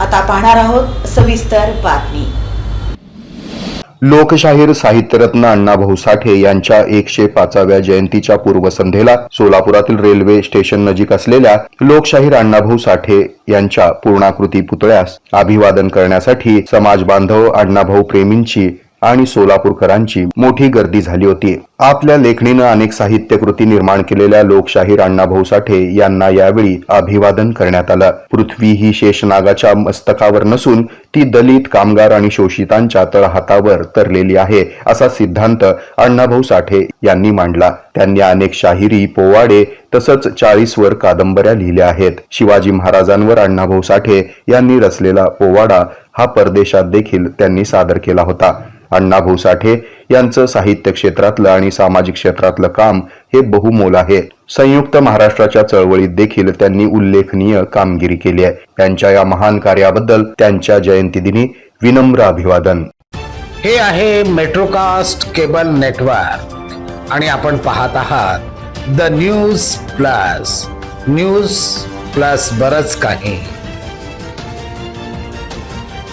आता पाहणार आहोत सविस्तर बातमी. लोकशाहीर साहित्यरत्न अण्णाभाऊ साठे यांच्या एकशे पाचाव्या जयंतीच्या पूर्वसंध्येला सोलापुरातील रेल्वे स्टेशन नजीक असलेल्या लोकशाहीर अण्णाभाऊ साठे यांच्या पूर्णाकृती पुतळ्यास अभिवादन करण्यासाठी समाज बांधव अण्णाभाऊ प्रेमींची आणि सोलापूरकरांची मोठी गर्दी झाली होती. आपल्या लेखणीनं अनेक साहित्य कृती निर्माण केलेल्या लोकशाहीर अण्णाभाऊ साठे यांना यावेळी अभिवादन करण्यात आलं. पृथ्वी ही शेषनागाच्या मस्तकावर नसून ती दलित कामगार आणि शोषितांच्या तळहातावर तरलेली आहे असा सिद्धांत अण्णाभाऊ साठे यांनी मांडला. त्यांनी अनेक शाहिरी पोवाडे तसंच चाळीसवर कादंबऱ्या लिहिल्या आहेत. शिवाजी महाराजांवर अण्णाभाऊ साठे यांनी रचलेला पोवाडा हा परदेशात देखील त्यांनी सादर केला होता. अण्णाभाऊ साठे यांचं साहित्य क्षेत्रातलं आणि सामाजिक क्षेत्रातलं काम हे बहुमोल आहे. संयुक्त महाराष्ट्राच्या चळवळीत देखील त्यांनी उल्लेखनीय कामगिरी केली आहे. त्यांच्या या महान कार्याबद्दल त्यांच्या जयंतीदिनी विनम्र अभिवादन. हे आहे मेट्रोकास्ट केबल नेटवर्क. आणि आपण पाहत आहात the news plus. News plus बरच काही.